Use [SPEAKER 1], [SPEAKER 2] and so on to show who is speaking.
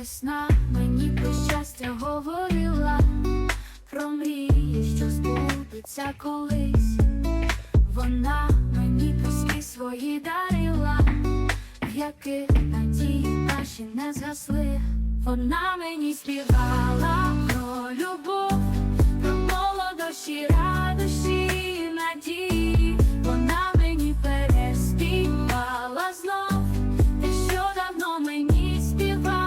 [SPEAKER 1] Весна мені про щастя говорила, про мрії, що збудуться колись. Вона мені пісні свої дарила, в яких надії наші не згасли. Вона мені співала про любов, про молодощі,